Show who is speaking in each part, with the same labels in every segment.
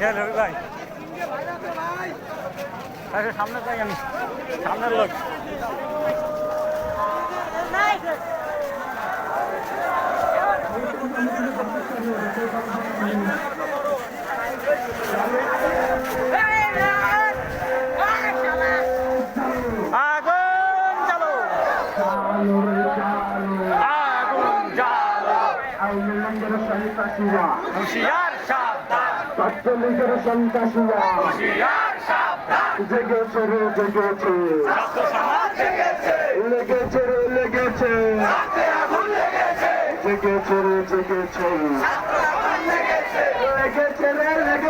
Speaker 1: হ্যাঁ রবি ভাই। আচ্ছা সামনে যাই আমি। সামনের লোক। Agunciar Chávez.
Speaker 2: ছাত্রলীগের সন্ত্রাসীরা। জেগেছে রে জেগেছে। লেগেছে রে লেগেছে। জেগেছে রে জেগেছে। লেগেছে রে লেগেছে।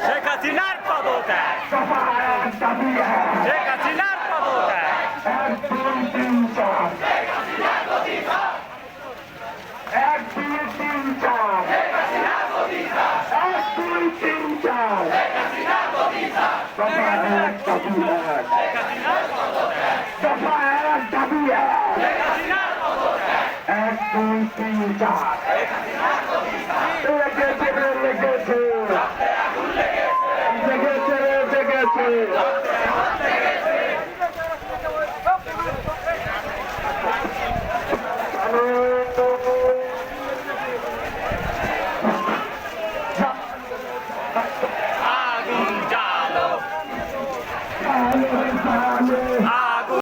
Speaker 1: শেখ হাসিনার পদত্যাগ শেখ
Speaker 2: না দফা এক দাবি এক দফা এক দাবি এক এক দুই তিন চার লেগেছে লেগেছে
Speaker 1: লেগেছে
Speaker 2: লেগেছে Thank.